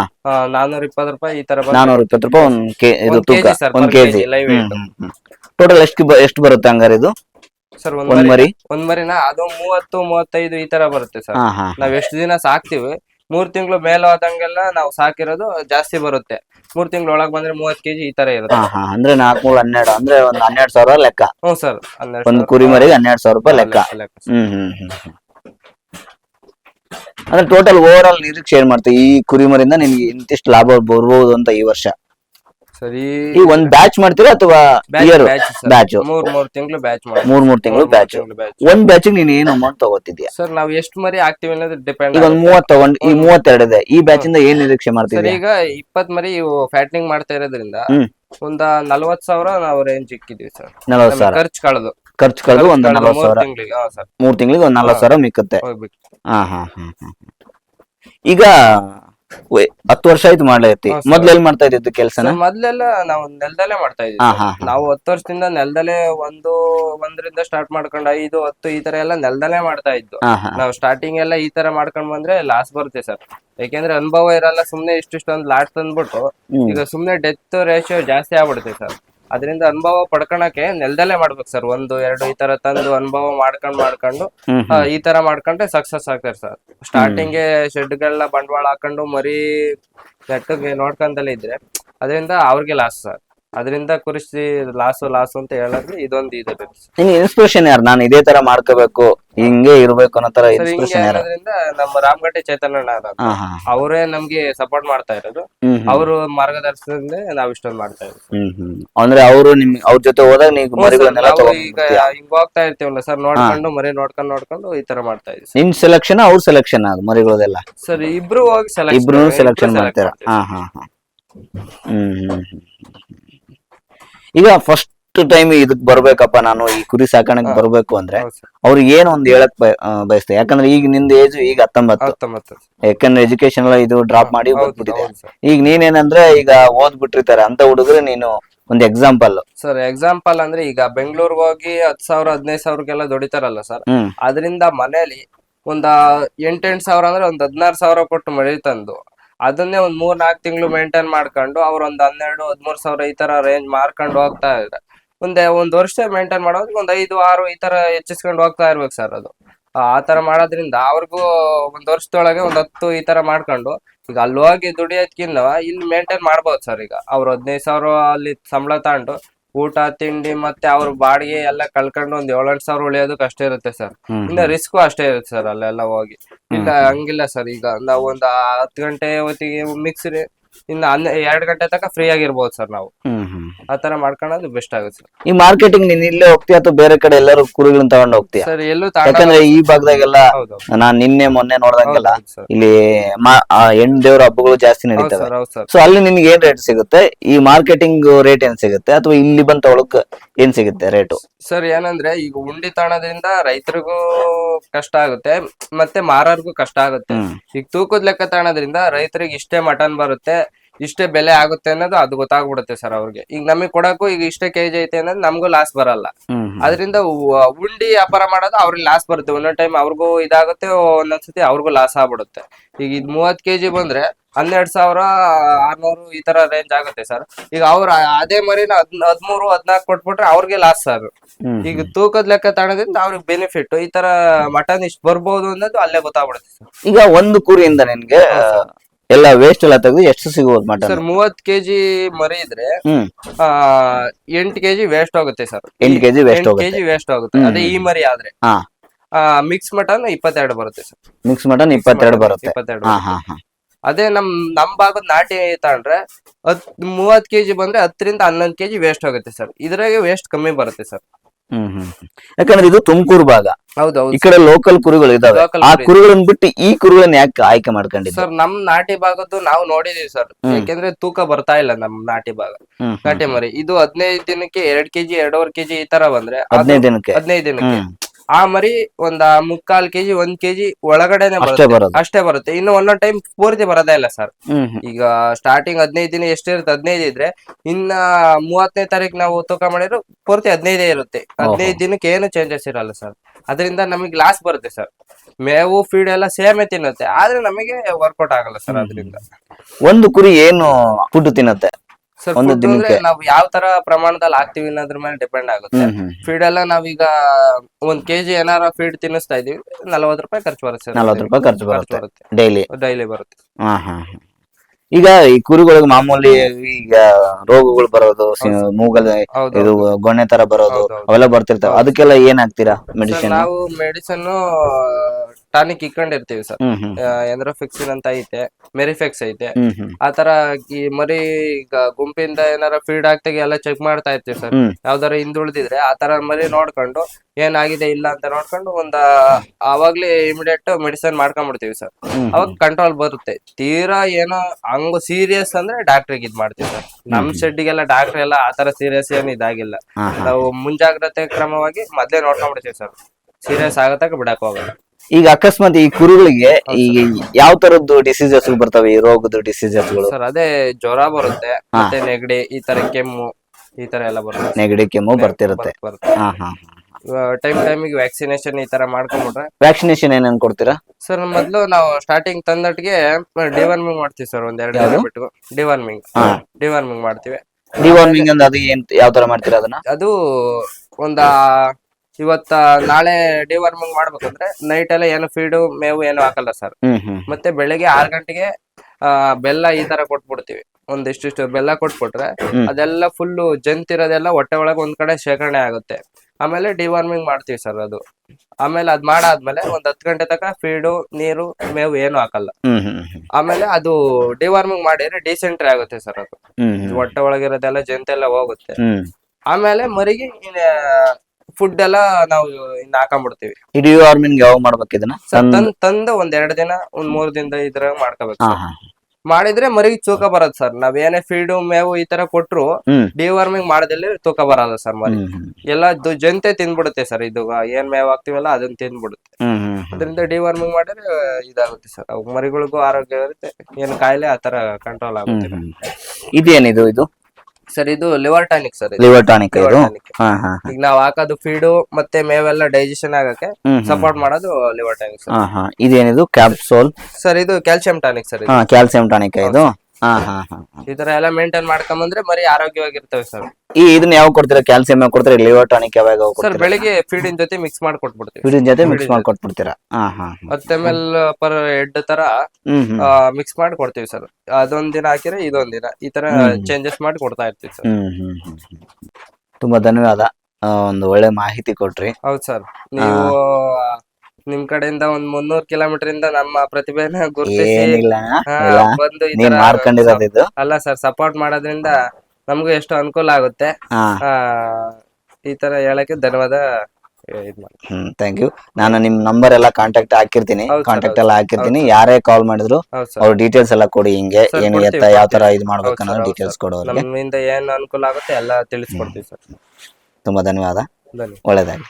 ನಾನೂರ ಇಪ್ಪತ್ತು ರೂಪಾಯಿ ಈ ತರ ನಾನೂರ ಇಪ್ಪತ್ತು ರೂಪಾಯಿ ಒಂದ್ ಕೆ ಇದು ಒಂದ್ ತೂಕ kg sir, ಒಂದ್ per KG. kg live weight. Total ಎಷ್ಟು ಬ- ಎಷ್ಟು ಬರುತ್ತೆ ಹಂಗಾರೆ ಇದು? ಸರ್ ಒಂದ್ ಒಂದ್ ಮರಿ? ಮರಿ ಒಂದ್ ಮರಿನ ಅದು ಮೂವತ್ತು ಮೂವತ್ತೈದು ಈ ತರ ಬರುತ್ತೆ ಸರ್. ಹಾ ಹಾ. ನಾವ್ ಎಷ್ಟು ದಿನ ಸಾಕ್ತಿವಿ ಮೂರ್ ತಿಂಗಳು ಮೇಲೆ ಹೋದಂಗೆಲ್ಲ ನಾವು ಸಾಕಿರೋದು ಜಾಸ್ತಿ ಬರುತ್ತೆ. ಮೂರ್ ತಿಂಗಳು ಒಳಗ್ ಬಂದ್ರೆ ಮೂವತ್ ಕೆಜಿ ಈ ತರ ಇರುತ್ತೆ. ಹಾ ಹಾ ಅಂದ್ರೆ ನಾಲ್ಕು ಮೂರು ಹನ್ನೆರಡು ಅಂದ್ರೆ ಒಂದ್ ಹನ್ನೆರಡು ಸಾವಿರ ಲೆಕ್ಕ. ಹ್ಮ್ ಸರ್ ಒಂದು ಒಂದ್ ಸಾವಿರ. ಕುರಿ ಮರಿಗೆ ಹನ್ನೆರಡು ಸಾವಿರ ರೂಪಾಯಿ ಲೆಕ್ಕ. ಲೆಕ್ಕ ಹ್ಮ್ ಹ್ಮ್ ಹ್ಮ್ ಹ್ಮ್. ಅಂದ್ರೆ ಟೋಟಲ್ ಓವರ್ ಆಲ್ ನಿರೀಕ್ಷೆ ಏನ್ ಮಾಡ್ತೀವಿ ಈ ಕುರಿಮರಿಂದ ನಿಮ್ಗೆ ನಿನ್ಗೆ ಇಂತಿಷ್ಟು ಲಾಭ ಬರ್ಬೋದು ಅಂತ ಈ ವರ್ಷ. ಸರಿ. ಈ ಒಂದ್ ಬ್ಯಾಚ್ ಮಾಡ್ತೀರಾ ಅಥವಾ ಇಯರ್ ಬ್ಯಾಚ್ ಮೂರ್ ಮೂರ್ ತಿಂಗಳು ಬ್ಯಾಚ್ ಮಾಡಿ ಮೂರ್ ಮೂರ್ ತಿಂಗಳು ಬ್ಯಾಚ್ ಒಂದ್ ಬ್ಯಾಚ್ ನೀನ್ ಏನ್ ಅಮೌಂಟ್ ತಗೋತಿದ್ಯಾ? ಸರ್ ನಾವ್ ಎಷ್ಟು ಮರಿ ಹಾಕ್ತಿವಿ ಅನ್ನೋದು ಡಿಪೆಂಡ್ ಈಗ ಒಂದ್ ಮೂವತ್ ತಗೊಂಡ್ ಈ ಮೂವತ್ತೆರಡು ಇದೆ. ಈ ಬ್ಯಾಚ್ ಇಂದ ಏನ್ ನಿರೀಕ್ಷೆ ಮಾಡ್ತೀವಿ ಈಗ ಇಪ್ಪತ್ ಮರಿ ಫ್ಯಾಟ್ನಿಂಗ್ ಮಾಡ್ತಾ ಇರೋದ್ರಿಂದ. ಒಂದ ನಲ್ವತ್ ಸಾವಿರ ನಾವು ರೇಂಜ್ ಇಕ್ಕಿದೀವಿ ಸರ್ ನಲವತ್ ಸಾವಿರ. ಖರ್ಚು ಕಳೆದು. ಖರ್ಚು ಕಳೆದು ಒಂದ್ ನಲವತ್ ಸಾವಿರ. ಮೂರ್ ತಿಂಗಳಿಗೆ ಒಂದ್ ನಲವತ್ ಸಾವಿರ ಮಿಕ್ಕುತ್ತೆ. ಹಾ ಹಾ ಹಾ. ಈಗ ಹತ್ತು ವರ್ಷ ಆಯ್ತು ಮಾಡ್ಲೈತಿ ಹಾ, ಸರ್. ಮೊದ್ಲು ಎಲ್ಲಿ ಮಾಡ್ತಾ ಇದ್ದಿದ್ದು ಕೆಲ್ಸನ ಸರ್, ಮೊದ್ಲೆಲ್ಲ ನಾವು ನೆಲದಲ್ಲೇ ಮಾಡ್ತಾ ಇದ್ವಿ ಹಾ ಸರ್. ಹಾ ಹಾ. ನಾವು ಹತ್ತು ವರ್ಷದಿಂದ ನೆಲದಲ್ಲೇ ಒಂದು ಒಂದರಿಂದ ಸ್ಟಾರ್ಟ್ ಮಾಡ್ಕೊಂಡ್ ಐದು ಹತ್ತು ಈ ತರ ಎಲ್ಲ ನೆಲದಲ್ಲೇ ಮಾಡ್ತಾ ಇದ್ದು ಹಾ ಹಾ ನಾವು ಸ್ಟಾರ್ಟಿಂಗ್ ಎಲ್ಲ ಈ ತರ ಮಾಡ್ಕೊಂಡ್ ಬಂದ್ರೆ ಲಾಸ್ ಬರುತ್ತೆ ಸರ್ ಯಾಕೆಂದ್ರೆ ಅನುಭವ ಇರಲ್ಲ ಸುಮ್ನೆ ಇಷ್ಟಿಷ್ಟೊಂದು ಲಾಟ್ ತಂದ್ಬಿಟ್ಟು. ಈಗ ಸುಮ್ನೆ ಡೆತ್ ರೇಷಿಯೋ ಜಾಸ್ತಿ ಆಗ್ಬಿಡುತ್ತೆ ಸರ್ ಅದರಿಂದ ಅನುಭವ ಪಡ್ಕೊಳಕ್ಕೆ ನೆಲದಲ್ಲೇ ಮಾಡ್ಬೇಕು ಸರ್. ಒಂದು ಎರಡು ಈ ತರ ತಂದು ಅನುಭವ ಮಾಡ್ಕೊಂಡು ಮಾಡ್ಕೊಂಡು ಆ, ಈ ತರ ಮಾಡ್ಕೊಂಡ್ರೆ ಸಕ್ಸಸ್ ಆಗ್ತಾರೆ ಸರ್. ಸ್ಟಾರ್ಟಿಂಗ್ ಶೆಡ್ಗಳನ್ನ ಬಂಡವಾಳ ಹಾಕೊಂಡು ಮರಿ ನೆಟ್ಟಗೆ ನೋಡ್ಕೊಂತಲೇ ಇದ್ರೆ ಅದರಿಂದ ಅವ್ರಿಗೆ ಲಾಸ್ ಸರ್. ಅದರಿಂದ ಕುರಿಸಿ ಲಾಸು ಲಾಸು ಅಂತ ಹೇಳೋದು ಇದೊಂದು ಇದೆ ನಿಮ್ಗೆ ಇನ್ಸ್ಪಿರೇಷನ್ ಯಾರು? ನಾನು ಇದೇ ತರ ಮಾಡ್ಕೋಬೇಕು ಹಿಂಗೆ ಇರ್ಬೇಕು ಅನ್ನೋ ತರ ಸರ್ ಹಿಂಗೆ ಇನ್ಸ್ಪಿರೇಷನ್ ಯಾರು? ಅನ್ನೋದ್ರಿಂದ ನಮ್ಮ ರಾಮಗಟ್ಟೆ ಚೈತನ್ಯ ಹಾ ಹಾ. ಅವರೇ ನಮ್ಗೆ ಸಪೋರ್ಟ್ ಮಾಡ್ತಾ ಇರೋದು. ಹ್ಮ್ ಹ್ಮ್. ಅವರು ಮಾರ್ಗದರ್ಶನದಿಂದ ನಾವ್ ಇಷ್ಟೊಂದು ಮಾಡ್ತಾ ಇರೋದು. ಹ್ಮ್ ಹ್ಮ್. ಅಂದ್ರೆ ಅವರು ನಿಮ್ ಅವ್ರ ಜೊತೆ ಹೋದಾಗ ನೀವು ಸರ್, ಮರಿಗಳನ್ನೆಲ್ಲ ನಾವು ಈಗ ಹಿಂಗ್ ಹೋಗ್ತಾ ಇರ್ತೀವಲ್ಲ ಸರ್ ನೋಡ್ಕೊಂಡು ಮರಿ ನೋಡ್ಕೊಂಡು ನೋಡ್ಕೊಂಡು ಈ ತರ ಮಾಡ್ತಾ ಇದೀವಿ ನಿಮ್ ಸೆಲೆಕ್ಷನ್ ಅವ್ರ ಸೆಲೆಕ್ಷನ್ ಅದು ಮರಿಗಳದೆಲ್ಲ? ಸರ್ ಇಬ್ರು ಹೋಗಿ ಸೆಲೆಕ್ಷನ್ ಇಬ್ರು ಸೆಲೆಕ್ಷನ್ ಮಾಡ್ತೀರಾ? ಹಾ ಹಾ ಹಾ. ಹ್ಮ್ ಹ್ಮ್ ಹ್ಮ್. ಈಗ ಫಸ್ಟ್ ಟೈಮ್ ಇದಕ್ ಬರ್ಬೇಕಪ್ಪ ನಾನು ಈ ಕುರಿ ಸಾಕಾಣಿಕೆ. ಬರ್ಬೇಕು ಅಂದ್ರೆ ಅವ್ರಿಗೆ ಏನ್ ಒಂದ್ ಹೇಳಕ್ ಬಯಸ್ತೇವೆ ಬಯಸ್ತೆ ಯಾಕಂದ್ರೆ ಈಗ ನಿಂದ ಏಜ್ ಈಗ ಹತ್ತೊಂಬತ್ತು. ಯಾಕಂದ್ರೆ ಎಜುಕೇಶನ್ ಎಲ್ಲ ಇದು ಡ್ರಾಪ್ ಮಾಡಿ ಹೋಗ್ಬಿಟ್ಟಿದೆ. ಈಗ ನೀನೇನಂದ್ರೆ ಈಗ ಓದ್ಬಿಟ್ಟಿರ್ತಾರೆ. ಅಂತ ಹುಡುಗರು ನೀನು ಒಂದ್ ಎಕ್ಸಾಂಪಲ್ ಸರ್ ಎಕ್ಸಾಂಪಲ್ ಅಂದ್ರೆ ಈಗ ಬೆಂಗಳೂರಿಗೆ ಹೋಗಿ ಹತ್ ಸಾವಿರ ಹದಿನೈದು ಸಾವಿರಕ್ಕೆಲ್ಲ ದುಡಿತಾರಲ್ಲ ಸರ್. ಅದರಿಂದ ಮನೇಲಿ ಒಂದ ಎಂಟೆಂಟು ಸಾವಿರ ಅಂದ್ರೆ ಒಂದ್ ಹದಿನಾರು ಸಾವಿರ ಕೊಟ್ಟು ಮಳೆ ತಂದು ಅದನ್ನೇ ಒಂದ್ ಮೂರ್ ನಾಲ್ಕು ತಿಂಗಳು ಮೇಂಟೈನ್ ಮಾಡ್ಕೊಂಡು ಅವ್ರ ಒಂದ್ ಹನ್ನೆರಡು, ಹದಿಮೂರು ಸಾವಿರ ಈ ತರ ರೇಂಜ್ ಮಾರ್ಕೊಂಡು ಹೋಗ್ತಾ ಇದ್ರೆ. ಒಂದೇ ಒಂದ್ ವರ್ಷ ಮೇಂಟೈನ್ ಮಾಡೋದಕ್ಕೆ ಒಂದ್ ಐದು, ಆರು ಈ ತರ ಹೆಚ್ಚಿಸ್ಕೊಂಡು ಹೋಗ್ತಾ ಇರ್ಬೇಕು ಸರ್ ಅದು. ಆ ತರ ಮಾಡೋದ್ರಿಂದ ಅವ್ರಿಗೂ ಒಂದ್ ವರ್ಷದೊಳಗೆ ಒಂದ್ ಹತ್ತು ಈ ತರ ಮಾಡ್ಕೊಂಡು ಈಗ ಅಲ್ಲಿ ಹೋಗಿ ದುಡಿಯೋದ್ಕಿನ್ನ ಇಲ್ಲಿ ಮೇಂಟೈನ್ ಮಾಡ್ಬೋದು ಸರ್ ಈಗ. ಅವ್ರ ಹದಿನೈದು ಸಾವಿರ ಅಲ್ಲಿ ಸಂಬಳ ತಗೊಂಡು ಊಟ ತಿಂಡಿ ಮತ್ತೆ ಅವ್ರ ಬಾಡಿಗೆ ಎಲ್ಲ ಕಳ್ಕೊಂಡು ಒಂದ್ ಏಳೆಂಟ್ ಸಾವಿರ ಉಳಿಯೋದಕ್ಕೆ ಅಷ್ಟೇ ಇರುತ್ತೆ ಸರ್. ಇನ್ನ ರಿಸ್ಕು ಅಷ್ಟೇ ಇರುತ್ತೆ ಸರ್ ಅಲ್ಲೆಲ್ಲ ಹೋಗಿ. ಇಲ್ಲ ಹಂಗಿಲ್ಲ ಸರ್. ಈಗ ನಾವು ಒಂದ್ ಹತ್ತು ಗಂಟೆ ಹೊತ್ತಿಗೆ ಮಿಕ್ಸ್ ಇನ್ನು ಹನ್ನೆ ಎರಡ್ ಗಂಟೆ ತನಕ ಫ್ರೀ ಆಗಿರ್ಬೋದು ಸರ್ ನಾವು. ಹ್ಮ್ ಹ್ಮ್. ಆ ತರ ಮಾಡ್ಕೊಳ್ಳೋದು ಬೆಸ್ಟ್ ಆಗುತ್ತೆ ಸರ್ ಈ ಮಾರ್ಕೆಟಿಂಗ್ ನೀನ್ ಇಲ್ಲೇ ಹೋಗ್ತೀಯ ಅಥವಾ ಬೇರೆ ಕಡೆ ಎಲ್ಲರೂ ಕುರಿಗಳನ್ನ ತಗೊಂಡ್ ಹೋಗ್ತೀಯ? ಸರ್ ಎಲ್ಲೂ ಯಾಕಂದ್ರೆ ಈ ಭಾಗದಾಗೆಲ್ಲ ಹೌದು ನಾನ್ ನಿನ್ನೆ ಮೊನ್ನೆ ನೋಡ್ದಂಗೆಲ್ಲ ಸರ್ ಇಲ್ಲಿ ಮಾ- ಆ ಹೆಣ್ ದೇವ್ರ ಹಬ್ಬಗಳು ಜಾಸ್ತಿ ಹೌದು ನಡೀತವೆ. ಸರ್ ಹೌದು ಸರ್ ಸೊ ಅಲ್ಲಿ ನಿನ್ಗೆ ಏನ್ ರೇಟ್ ಸಿಗುತ್ತೆ? ಈ ಮಾರ್ಕೆಟಿಂಗ್ ರೇಟ್ ಏನ್ ಸಿಗುತ್ತೆ? ಅಥವಾ ಇಲ್ಲಿ ಬಂದ್ ತಗೊಳಕ್ ಏನ್ ಸಿಗುತ್ತೆ ರೇಟು ಸರ್ ಏನಂದ್ರೆ ಈಗ ಉಂಡಿ ತಾಣದಿಂದ ರೈತರಿಗೂ ಕಷ್ಟ ಆಗುತ್ತೆ ಮತ್ತೆ ಮಾರಾರ್ಗೂ ಕಷ್ಟ ಆಗುತ್ತೆ. ಈಗ ತೂಕದ ಲೆಕ್ಕ ತಾಣದ್ರಿಂದ ರೈತರಿಗೆ ಇಷ್ಟೇ ಮಟನ್ ಬರುತ್ತೆ ಇಷ್ಟೇ ಬೆಲೆ ಆಗುತ್ತೆ ಅನ್ನೋದು ಅದು ಗೊತ್ತಾಗ್ಬಿಡುತ್ತೆ ಸರ್ ಅವ್ರಿಗೆ. ಈಗ ನಮಗೆ ಕೊಡಕ್ಕೂ ಈಗ ಇಷ್ಟೇ ಕೆಜಿ ಐತೆ ಅನ್ನೋದು ನಮಗೂ ಲಾಸ್ ಬರಲ್ಲ. ಅದರಿಂದ ಉಂಡಿ ವ್ಯಾಪಾರ ಮಾಡೋದು ಅವ್ರಿಗೆ ಲಾಸ್ ಬರುತ್ತೆ. ಒಂದೊಂದ್ ಟೈಮ್ ಅವ್ರಿಗೂ ಇದಾಗುತ್ತೆ ಒಂದೊಂದ್ಸತಿ ಅವ್ರಿಗೂ ಲಾಸ್ ಆಗ್ಬಿಡುತ್ತೆ. ಈಗ ಇದು ಮೂವತ್ ಕೆಜಿ ಬಂದ್ರೆ ಹನ್ನೆರಡ್ ಸಾವಿರ ಆರ್ನೂರು ಈ ತರ ರೇಂಜ್ ಆಗುತ್ತೆ ಸರ್. ಈಗ ಅವ್ರ ಅದೇ ಮರಿನ ಹದ್ ಹದ್ಮೂರು ಹದ್ನಾಲ್ಕು ಕೊಟ್ಬಿಟ್ರೆ ಅವ್ರಿಗೆ ಲಾಸ್ ಸರ್ ಈಗ ತೂಕದ ಲೆಕ್ಕ ತಾಣದಿಂದ ಅವ್ರಿಗೆ ಬೆನಿಫಿಟ್ ಈ ತರ ಮಟನ್ ಇಷ್ಟ ಬರ್ಬೋದು ಅನ್ನೋದು ಅಲ್ಲೇ ಗೊತ್ತಾಗ್ಬಿಡುತ್ತೆ ಸರ್. ಈಗ ಒಂದು ಕುರಿಯಿಂದ ನಿನ್ಗೆ ಎಲ್ಲ ವೇಸ್ಟ್ ಎಲ್ಲ ತೆಗೆದು ಎಷ್ಟು ಸಿಗ್ಬೋದು ಮಟನ್ ಸರ್ ಮೂವತ್ ಕೆಜಿ ಮರಿ ಇದ್ರೆ ಹ್ಮ್. ಆ ಎಂಟು ಕೆಜಿ ವೇಸ್ಟ್ ಆಗುತ್ತೆ ಸರ್. ಎಂಟು ಕೆಜಿ ವೇಸ್ಟ್ ಎಂಟು ಹೋಗುತ್ತೆ ಕೆಜಿ ವೇಸ್ಟ್ ಆಗುತ್ತೆ. ಅದೇ ಈ ಮರಿ ಆದ್ರೆ. ಹಾ. ಮಿಕ್ಸ್ ಮಟನ್ ಇಪ್ಪತ್ತೆರಡು ಬರುತ್ತೆ ಸರ್. ಮಿಕ್ಸ್ ಮಟನ್ ಇಪ್ಪತ್ತೆರಡು ಬರುತ್ತೆ. ಇಪ್ಪತ್ತೆರಡು ಹಾ ಹಾ ಹಾ. ಅದೇ ನಮ್ ನಮ್ ಭಾಗದ ನಾಟಿ ತಗೊಂಡ್ರೆ ಹತ್ ಮೂವತ್ ಕೆಜಿ ಬಂದ್ರೆ ಹತ್ತರಿಂದ ಹನ್ನೊಂದು ಕೆಜಿ ವೇಸ್ಟ್ ಆಗುತ್ತೆ ಸರ್. ಇದ್ರಾಗೆ ವೇಸ್ಟ್ ಕಮ್ಮಿ ಬರುತ್ತೆ ಸರ್. ಹ್ಮ್ ಹ್ಮ್. ಯಾಕಂದ್ರೆ ಇದು ತುಮಕೂರು ಭಾಗ. ಈ ಹೌದೌದು ಕಡೆ ಲೋಕಲ್ ಕುರಿಗಳು ಇದಾವೆ. Local ಆ ಕುರಿ. ಕುರಿಗಳನ್ನ ಬಿಟ್ಟು ಈ ಕುರಿಗಳನ್ನ ಯಾಕೆ ಆಯ್ಕೆ ಮಾಡ್ಕೊಂಡಿದ್ದು? ಸರ್ ನಮ್ ನಾಟಿ ಭಾಗದ್ದು ನಾವು ನೋಡಿದೀವಿ ಸರ್. ಹ್ಮ್. ಯಾಕೆಂದ್ರೆ ತೂಕ ಬರ್ತಾ ಇಲ್ಲ ನಮ್ ನಾಟಿ ಭಾಗ. ಹ್ಮ್ ಹ್ಮ್. ನಾಟಿ ಮರಿ. ಇದು ಹದಿನೈದು ದಿನಕ್ಕೆ ಎರಡ್ ಕೆಜಿ ಎರಡೂವರೆ ಕೆಜಿ ಈ ತರ ಬಂದ್ರೆ ಅದು ಹದಿನೈದು ದಿನಕ್ಕೆ. ಹದಿನೈದು ದಿನಕ್ಕೆ. ಹ್ಮ್. ಆ ಮರಿ ಒಂದ್ ಮುಕ್ಕಾಲ್ ಕೆಜಿ ಒಂದ್ ಕೆಜಿ ಒಳಗಡೆನೆ ಅಷ್ಟೇ ಬರುತ್ತೆ. ಬರೋದು. ಅಷ್ಟೇ ಬರುತ್ತೆ. ಇನ್ನು ಒಂದೊಂದ್ ಟೈಮ್ ಪೂರ್ತಿ ಬರೋದೇ ಇಲ್ಲ ಸರ್ ಹ್ಮ್ ಹ್ಮ್. ಈಗ ಸ್ಟಾರ್ಟಿಂಗ್ ಹದಿನೈದು ದಿನ ಎಷ್ಟಿರುತ್ತೆ? ಹದಿನೈದು ಇದ್ರೆ ಇನ್ನ ಮೂವತ್ತನೇ ತಾರೀಕು ನಾವು ತೂಕ ಮಾಡಿದ್ರು ಪೂರ್ತಿ ಹದಿನೈದೇ ಇರುತ್ತೆ. ಹದಿನೈದು ದಿನಕ್ಕೆ ಏನು ಚೇಂಜಸ್ ಇರಲ್ಲ ಸರ್ ಅದರಿಂದ ನಮಗೆ ಲಾಸ್ ಬರುತ್ತೆ ಸರ್ ಮೇವು ಫೀಡ್ ಎಲ್ಲ ಸೇಮೇ ತಿನ್ನುತ್ತೆ. ಆದ್ರೆ ನಮಗೆ ವರ್ಕೌಟ್ ಆಗಲ್ಲ ಸರ್ ಅದರಿಂದ. ಒಂದು ಕುರಿ ಏನು ಫುಡ್ ತಿನ್ನತ್ತೆ? ಸರ್ ಒಂದು ಫುಡ್ ಅಂದ್ರೆ ದಿನಕ್ಕೆ? ನಾವು ಯಾವ ತರ ಪ್ರಮಾಣದಲ್ಲಿ ಹಾಕ್ತಿವಿ ಅನ್ನೋದ್ರ ಮೇಲೆ ಡಿಪೆಂಡ್ ಆಗುತ್ತೆ. ಹ್ಮ್ ಹ್ಮ್. ಫೀಡ್ ಎಲ್ಲ ನಾವೀಗ ಒಂದ್ ಕೆಜಿ ಏನಾರ ಫೀಡ್ ತಿನ್ನಿಸ್ತಾ ಇದೀವಿ ನಲವತ್ತು ರೂಪಾಯಿ ಖರ್ಚು ಬರುತ್ತೆ ಸರ್ ನಲವತ್ತು ರೂಪಾಯಿ ಖರ್ಚು ಬರುತ್ತೆ ಡೈಲಿ ಡೈಲಿ ಬರುತ್ತೆ. ಹಾ ಹಾ ಹಾ. ಈಗ ಈ ಕುರಿಗಳಿಗೆ ಮಾಮೂಲಿ ಈಗ ರೋಗಗಳು ಬರೋದು ಸಿ- ಮೂಗಲ್ ಹೌದು ಇದು ಗೊನೆ ತರ ಬರೋದು ಹೌದು, ಹೌದು. ಅವೆಲ್ಲ ಬರ್ತಿರ್ತಾವ. ಅದಕ್ಕೆಲ್ಲ ಏನ್ ಹಾಕ್ತೀರಾ ಸರ್ ಮೆಡಿಸಿನ್ ನಾವು ಮೆಡಿಸನ್ ಟಾನಿಕ್ ಇಕ್ಕೊಂಡಿರ್ತೀವಿ ಸರ್. ಎಂದ್ರೋಫಿಕ್ಸಿನ್ ಅಂತ ಐತೆ ಮೆರಿಫೆಕ್ಸ್ ಐತೆ. ಹ್ಮ್ ಹ್ಮ್. ಆ ತರ ಈ ಮರಿ ಈಗ ಗುಂಪಿಂದ ಏನಾರ ಫೀಡ್ ಆಗ್ತಾಗ ಎಲ್ಲ ಚೆಕ್ ಮಾಡ್ತಾ ಇರ್ತೀವಿ ಸರ್. ಯಾವ್ದಾರ ಹಿಂದುಳಿದಿದ್ರೆ ಆತರ ತರ ಮರಿ ನೋಡ್ಕೊಂಡು ಏನಾಗಿದೆ ಇಲ್ಲ ಅಂತ ನೋಡ್ಕೊಂಡು ಒಂದ ಅವಾಗ್ಲೇ ಇಮಿಡಿಯೇಟ್ ಮೆಡಿಸನ್ ಮಾಡ್ಕೊಂಡ್ಬಿಡ್ತೀವಿ ಸರ್. ಅವಾಗ ಕಂಟ್ರೋಲ್ ಬರುತ್ತೆ. ತೀರಾ ಏನೋ ಹಂಗ ಸೀರಿಯಸ್ ಅಂದ್ರೆ ಡಾಕ್ಟರ್ ಇದ್ ಮಾಡ್ತೀವಿ ಸರ್. ನಮ್ ಶೆಡ್ಗೆಲ್ಲ ಡಾಕ್ಟರ್ ಎಲ್ಲ ಆತರ ಸೀರಿಯಸ್ ಏನ್ ಇದಾಗಿಲ್ಲ. ನಾವು ಮುಂಜಾಗ್ರತೆ ಕ್ರಮವಾಗಿ ಮೊದ್ಲೇ ನೋಡ್ಕೊಂಡ್ಬಿಡ್ತೀವಿ ಸರ್. ಸೀರಿಯಸ್ ಆಗತ್ತಾಗ ಬಿಡಕ್ ಹೋಗಲ್ಲ. ಈಗ ಅಕಸ್ಮಾತ್ ಈ ಕುರಿಗಳಿಗೆ ಈ ಯಾವ ತರದ್ದು ಡಿಸೀಸಸ್ ಬರ್ತವೆ? ಈ ರೋಗದ ಡಿಸೀಸಸ್ಗಳು ಸರ್ ಅದೇ ಜ್ವರ ಬರುತ್ತೆ ಮತ್ತೆ ನೆಗಡಿ ಈ ತರ ಕೆಮ್ಮು ಈ ತರ ಎಲ್ಲ ಬರುತ್ತೆ. ನೆಗಡಿ ಕೆಮ್ಮು ಬರ್ತಿರುತ್ತೆ. ಬರುತ್ತೆ. ಹಾ ಹಾ ಟೈಮ್ ಟೈಮಿಗೆ ವ್ಯಾಕ್ಸಿನೇಷನ್ ಈ ತರ ಮಾಡ್ಕೊಂಡ್ಬಿಟ್ರೆ ವ್ಯಾಕ್ಸಿನೇಷನ್ ಏನೇನ್ ಕೊಡ್ತೀರಾ? ಸರ್ ಮೊದ್ಲು ನಾವು ಸ್ಟಾರ್ಟಿಂಗ್ ತಂದಟ್ಟಿಗೆ ಡಿವಾರ್ಮಿಂಗ್ ಮಾಡ್ತೀವಿ ಸರ್ ಒಂದ್ ಎರಡು ದಿನ ಬಿಟ್ಟು. ಡಿವಾರ್ಮಿಂಗ್ ಡಿವಾರ್ಮಿಂಗ್ ಡಿವರ್ಮಿಂಗ್ ಮಾಡ್ತೀವಿ. ಡಿವಾರ್ಮಿಂಗ್ ಅಂದ್ರೆ ಅದು ಏನ್ ಯಾವ ತರ ಮಾಡ್ತೀರಾ ಅದನ್ನ? ಅದು ಒಂದ ಇವತ್ತ ನಾಳೆ ಡಿವರ್ಮಿಂಗ್ ಮಾಡ್ಬೇಕಂದ್ರೆ ನೈಟ್ ಎಲ್ಲ ಏನು ಫೀಡು ಮೇವು ಏನು ಹಾಕಲ್ಲ ಸರ್ ಮತ್ತೆ ಬೆಳಗ್ಗೆ ಆರ್ ಗಂಟೆಗೆ ಆ, ಬೆಲ್ಲ ಈ ತರ ಕೊಟ್ಬಿಡ್ತೀವಿ. ಒಂದಿಷ್ಟಿಷ್ಟು ಬೆಲ್ಲ ಕೊಟ್ಬಿಟ್ರೆ ಅದೆಲ್ಲ ಫುಲ್ಲು ಜಂತಿರೋದೆಲ್ಲ ಹೊಟ್ಟೆ ಒಳಗೆ ಒಂದ್ ಕಡೆ ಶೇಖರಣೆ ಆಗುತ್ತೆ. ಆಮೇಲೆ ಡಿವಾರ್ಮಿಂಗ್ ಮಾಡ್ತೀವಿ ಸರ್ ಅದು. ಆಮೇಲೆ ಅದ್ ಮಾಡಾದ್ಮೇಲೆ ಒಂದ್ ಹತ್ತು ಗಂಟೆ ತನಕ ಫೀಡು ನೀರು ಮೇವು ಏನು ಹಾಕಲ್ಲ. ಆಮೇಲೆ ಅದು ಡಿವಾರ್ಮಿಂಗ್ ಮಾಡಿದ್ರೆ ಡಿಸೆಂಟ್ರಿ ಆಗುತ್ತೆ ಸರ್ ಅದು. ಹೊಟ್ಟೆ ಒಳಗಿರೋದೆಲ್ಲ ಜಂತೆಲ್ಲ ಹೋಗುತ್ತೆ. ಆಮೇಲೆ ಮರಿಗೆ ಫುಡ್ ಎಲ್ಲ ನಾವು ಇನ್ನ ಹಾಕೊಂಡ್ಬಿಡ್ತೀವಿ. ಇಡೀ ಆರ್ಮಿನ್ ಯಾವಾಗ ಮಾಡ್ಬೇಕು ಇದನ್ನ? ತಂದ್- ತಂದ ಒಂದ್ ಎರಡ್ ದಿನ ಒಂದ್ ಮೂರ್ ದಿನದ ಇದ್ರ ಮಾಡ್ಕೋಬೇಕು ಹಾ ಸರ್. ಹಾ. ಮಾಡಿದ್ರೆ ಮರಿಗೆ ತೂಕ ಬರತ್ತೆ ಸರ್. ನಾವ್ ಏನೇ ಫೀಡ್ ಮೇವು ಈ ತರ ಕೊಟ್ರು ಹ್ಮ್. ಡಿವಾರ್ಮಿಂಗ್ ಮಾಡದಲ್ಲಿ ತೂಕ ಬರಲ್ಲ ಸರ್ ಮರಿ. ಹ್ಮ್ ಹ್ಮ್. ಎಲ್ಲ ಜಂತೆ ತಿಂದ್ಬಿಡುತ್ತೆ ಸರ್. ಇದು ಏನ್ ಮೇವು ಹಾಕ್ತಿವಲ್ಲ ಅದನ್ನ ತಿಂದ್ಬಿಡುತ್ತೆ ಹ್ಮ್ ಹ್ಮ್ ಹ್ಮ್. ಅದರಿಂದ ಡಿವಾರ್ಮಿಂಗ್ ಮಾಡಿದ್ರೆ ಇದಾಗುತ್ತೆ ಸರ್. ಅವು ಮರಿಗಳಿಗೂ ಆರೋಗ್ಯ ಇರುತ್ತೆ. ಏನ್ ಕಾಯಿಲೆ ಆ ತರ ಕಂಟ್ರೋಲ್ ಆಗುತ್ತೆ. ಹ್ಮ್ ಹ್ಮ್. ಇದೇನಿದು ಇದು? ಸರ್ ಇದು liver tonic sir liver tonic ಇದು. ಹಾ ಹಾ. ಈಗ ನಾವ್ ಹಾಕೋದು ಫೀಡು ಮತ್ತೆ ಮೇವೆಲ್ಲ ಡೈಜೆಷನ್ ಆಗಕ್ಕೆ. ಸಪೋರ್ಟ್ ಮಾಡೋದು ಲಿವರ್ ಟಾನಿಕ್ ಸರ್ ಹಾ ಹಾ. ಇದೇನಿದು? ಕ್ಯಾಪ್ಸೋಲ್ ಸರ್ ಇದು ಕ್ಯಾಲ್ಸಿಯಂ ಟಾನಿಕ್ ಸರ್ ಹಾ ಕ್ಯಾಲ್ಸಿಯಂ ಟಾನಿಕ್ ಇದು? ಹಾ ಹಾ ಹಾ. ಈ ತರ ಎಲ್ಲ ಮೇಂಟೈನ್ ಮಾಡ್ಕೊಂಬಂದ್ರೆ ಮರಿ ಆರೋಗ್ಯವಾಗಿರ್ತವೆ ಸರ್ ಈ ಇದನ್ನ ಯಾವಾಗ ಕೊಡ್ತೀರಾ? ಕ್ಯಾಲ್ಸಿಯಂ ಯಾವ ಕೊಡ್ತೀರಾ? ಲಿವರ್ ಟಾನಿಕ್ ಯಾವಾಗ ಸರ್ ಕೊಡ್ತೀರಾ? ಬೆಳಿಗ್ಗೆ ಫೀಡಿನ ಜೊತೆ ಮಿಕ್ಸ್ ಮಾಡಿ ಕೊಟ್ಬಿಡ್ತೀವಿ ಫೀಡಿನ ಜೊತೆ ಮಿಕ್ಸ್ ಮಾಡಿ ಕೊಟ್ಬಿಡ್ತೀರಾ ಹಾ ಹಾ ಹಾ. ಹತ್ತು ಎಂ ಎಲ್ ಪರ್ ಹೆಡ್ ತರ ಹ್ಮ್ ಹ್ಮ್. ಮಿಕ್ಸ್ ಮಾಡಿ ಕೊಡ್ತೀವಿ ಸರ್ ಅದೊಂದ್ ದಿನ ಹಾಕಿದ್ರೆ ಇದೊಂದ್ ದಿನ. ಈ ತರ ಹ್ಮ್. ಚೇಂಜಸ್ ಮಾಡಿ ಕೊಡ್ತಾ ಇರ್ತೀವಿ ಸರ್ ಹ್ಮ್ ಹ್ಮ್ ಹ್ಮ್ ಹ್ಮ್. ತುಂಬಾ ಧನ್ಯವಾದ. ಆ, ಒಂದು ಒಳ್ಳೆ ಮಾಹಿತಿ ಕೊಟ್ರಿ. ಹೌದ್ ಸರ್ ನೀವು ನಿಮ್ ಕಡೆಯಿಂದ ಒಂದ್ ಮುನ್ನೂರ್ ಕಿಲೋಮೀಟರ್ ಇಂದ ನಮ್ಮ ಪ್ರತಿಭೆನ ಗುರುತಿಸಿ ಏನಿಲ್ಲ ಹಾ, ಇಲ್ಲ. ಬಂದು ಈ ನೀನ್ ತರ ಮಾಡ್ಕೊಂಡಿರೋದು ಇದು. ಅಲ್ಲ ಸರ್ ಸಪೋರ್ಟ್ ಮಾಡೋದ್ರಿಂದ ನಮ್ಗೂ ಎಷ್ಟು ಅನುಕೂಲ ಆಗುತ್ತೆ. ಹಾ. ಆ ಈ ತರ ಹೇಳಕ್ಕೆ ಧನ್ಯವಾದ ಇದ್ ಹ್ಮ್ ಥ್ಯಾಂಕ್ ಯು ನಾನು ನಿಮ್ ನಂಬರ್ ಎಲ್ಲ ಕಾಂಟ್ಯಾಕ್ಟ್ ಹಾಕಿರ್ತೀನಿ. ಹೌದ್ sir, ಕಾಂಟ್ಯಾಕ್ಟ್ ಎಲ್ಲ ಹಾಕಿರ್ತೀನಿ. ಯಾರೇ ಕಾಲ್ ಮಾಡಿದ್ರು ಹೌದು ಅವ್ರ ಡೀಟೇಲ್ಸ್ ಎಲ್ಲ ಕೊಡಿ ಹಿಂಗೆ Sir, ಏನು ಕೊಡ್ತೀವಿ, ಎತ್ತ ಯಾವ ತರ ಕೊಡ್ತೀವಿ. ಇದು ಮಾಡ್ಬೇಕು sir, ಅನ್ನೋದು ಹೌದ್ ಡೀಟೇಲ್ಸ್ sir. ಕೊಡು ಅವ್ರಿಗೆ ನಮ್ಮಿಂದ ಏನ್ ಅನುಕೂಲ ಆಗುತ್ತೆ ಎಲ್ಲ ತಿಳಿಸ್ಕೊಡ್ತೀವಿ ಸರ್. ತುಂಬಾ ಧನ್ಯವಾದ. ಧನ್ಯವಾದ. ಒಳ್ಳೇದಾಗಿ